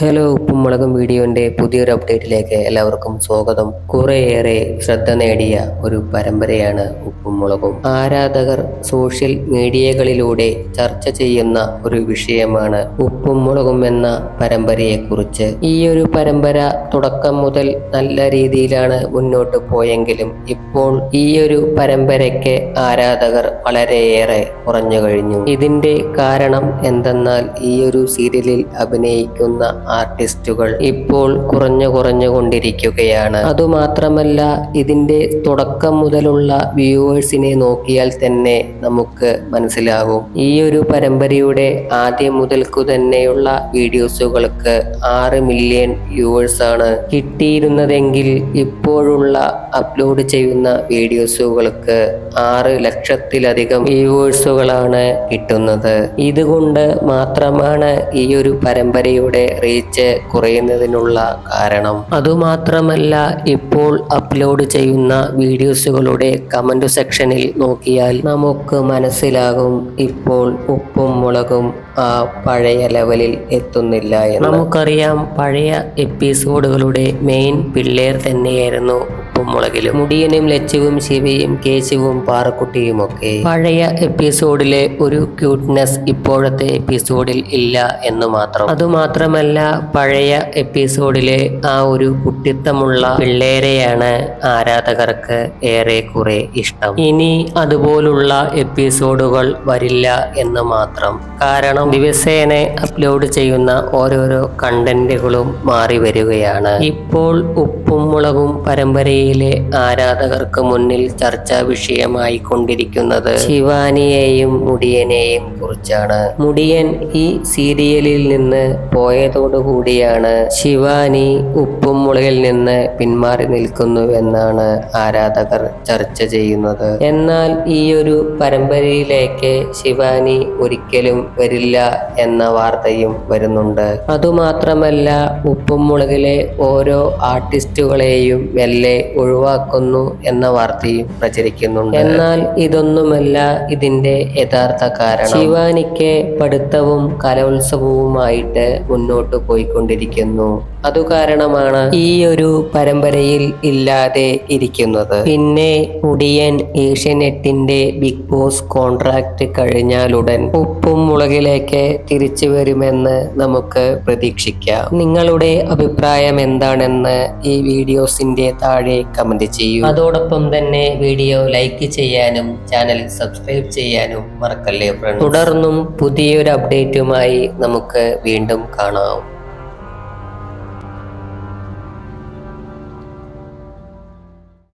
Hello ഉപ്പും മുളകും വീഡിയോന്റെ പുതിയൊരു അപ്ഡേറ്റിലേക്ക് എല്ലാവർക്കും സ്വാഗതം. കുറേയേറെ ശ്രദ്ധ നേടിയ ഒരു പരമ്പരയാണ് ഉപ്പും മുളകും ആരാധകർ സോഷ്യൽ മീഡിയകളിലൂടെ ചർച്ച ചെയ്യുന്ന ഒരു വിഷയമാണ് ഉപ്പും മുളകും എന്ന പരമ്പരയെക്കുറിച്ച്. ഈ ഒരു പരമ്പര തുടക്കം മുതൽ നല്ല രീതിയിലാണ് മുന്നോട്ട് പോയെങ്കിലും ഇപ്പോൾ ഈ ഒരു പരമ്പരയ്ക്ക് ആരാധകർ വളരെയേറെ കുറഞ്ഞു കഴിഞ്ഞു. ഇതിന്റെ കാരണം എന്തെന്നാൽ ഈ ഒരു സീരിയലിൽ അഭിനയിക്കുന്ന ആർട്ടിസ്റ്റുകൾ ഇപ്പോൾ കുറഞ്ഞു കുറഞ്ഞു കൊണ്ടിരിക്കുകയാണ്. അതുമാത്രമല്ല ഇതിന്റെ തുടക്കം മുതലുള്ള വ്യൂവേഴ്സിനെ നോക്കിയാൽ തന്നെ നമുക്ക് മനസ്സിലാകും ഈ ഒരു പരമ്പരയുടെ ആദ്യം മുതൽക്കു തന്നെയുള്ള വീഡിയോസുകൾക്ക് ആറ് മില്യൺ വ്യൂവേഴ്സാണ് കിട്ടിയിരുന്നതെങ്കിൽ ഇപ്പോഴുള്ള അപ്ലോഡ് ചെയ്യുന്ന വീഡിയോസുകൾക്ക് ആറ് ലക്ഷത്തിലധികം വ്യൂവേഴ്സുകളാണ് കിട്ടുന്നത്. ഇതുകൊണ്ട് മാത്രമാണ് ഈ ഒരു പരമ്പരയുടെ റീച്ച് കുറയുന്നതിനുള്ള കാരണം. അതുമാത്രമല്ല ഇപ്പോൾ അപ്ലോഡ് ചെയ്യുന്ന വീഡിയോസുകളുടെ കമന്റ് സെക്ഷനിൽ നോക്കിയാൽ നമുക്ക് മനസ്സിലാകും ഇപ്പോൾ ഉപ്പും മുളകും ആ പഴയ ലെവലിൽ എത്തുന്നില്ല നമുക്കറിയാം പഴയ എപ്പിസോഡുകളുടെ മെയിൻ പിള്ളേർ തന്നെയായിരുന്നു ഉപ്പും മുളകിലും മുടിയനും ലച്ചുവും ശിവയും കേശവും പാറക്കുട്ടിയും ഒക്കെ പഴയ എപ്പിസോഡിലെ ഒരു ക്യൂട്ട്നെസ് ഇപ്പോഴത്തെ എപ്പിസോഡിൽ ഇല്ല എന്ന് മാത്രം. അതുമാത്രമല്ല പഴയ എപ്പിസോഡിലെ ആ ഒരു കുട്ടിത്തമുള്ള പിള്ളേരെയാണ് ആരാധകർക്ക് ഏറെ കുറെ ഇഷ്ടം. ഇനി അതുപോലുള്ള എപ്പിസോഡുകൾ വരില്ല എന്ന് മാത്രം. കാരണം ദിവസേന അപ്ലോഡ് ചെയ്യുന്ന ഓരോരോ കണ്ടന്റുകളും മാറി വരികയാണ്. ഇപ്പോൾ ഉപ്പും മുളകും പരമ്പരയിലെ ആരാധകർക്ക് മുന്നിൽ ചർച്ചാ വിഷയമായി കൊണ്ടിരിക്കുന്നത് ശിവാനിയെയും മുടിയനെയും കുറിച്ചാണ്. മുടിയൻ ഈ സീരിയലിൽ നിന്ന് പോയതോടുകൂടിയാണ് ശിവാനി ഉപ്പും മുളകിൽ നിന്ന് പിന്മാറി നിൽക്കുന്നുവെന്നാണ് ആരാധകർ ചർച്ച ചെയ്യുന്നത്. എന്നാൽ ഈ ഒരു പരമ്പരയിലേക്ക് ശിവാനി ഒരിക്കലും വരില്ല എന്ന വാർത്തയും വരുന്നുണ്ട്. അതുമാത്രമല്ല ഉപ്പും മുളകിലെ ഓരോ ആർട്ടിസ്റ്റുകളെയും മെല്ലെ ഒഴിവാക്കുന്നു എന്ന വാർത്തയും പ്രചരിക്കുന്നുണ്ട്. എന്നാൽ ഇതൊന്നുമല്ല ഇതിന്റെ യഥാർത്ഥ കാരണം. ശിവാനിക്ക് പഠിത്തവും കലോത്സവവുമായിട്ട് മുന്നോട്ട് പോയിക്കൊണ്ടിരിക്കുന്നു. അതുകാരണമാണ് ഈ ഒരു പരമ്പരയിൽ ഇല്ലാതെ ഇരിക്കുന്നത്. പിന്നെ മുടിയൻ ഏഷ്യനെറ്റിന്റെ ബിഗ് ബോസ് കോൺട്രാക്ട് കഴിഞ്ഞാലുടൻ ഉപ്പും മുളകിലേക്ക് തിരിച്ചു വരുമെന്ന് നമുക്ക് പ്രതീക്ഷിക്കാം. നിങ്ങളുടെ അഭിപ്രായം എന്താണെന്ന് ഈ വീഡിയോസിന്റെ താഴെ കമന്റ് ചെയ്യൂ. അതോടൊപ്പം തന്നെ വീഡിയോ ലൈക്ക് ചെയ്യാനും ചാനൽ സബ്സ്ക്രൈബ് ചെയ്യാനും മറക്കല്ലേ ഫ്രണ്ട് തുടർന്നും പുതിയൊരു അപ്ഡേറ്റുമായി നമുക്ക് വീണ്ടും കാണാം.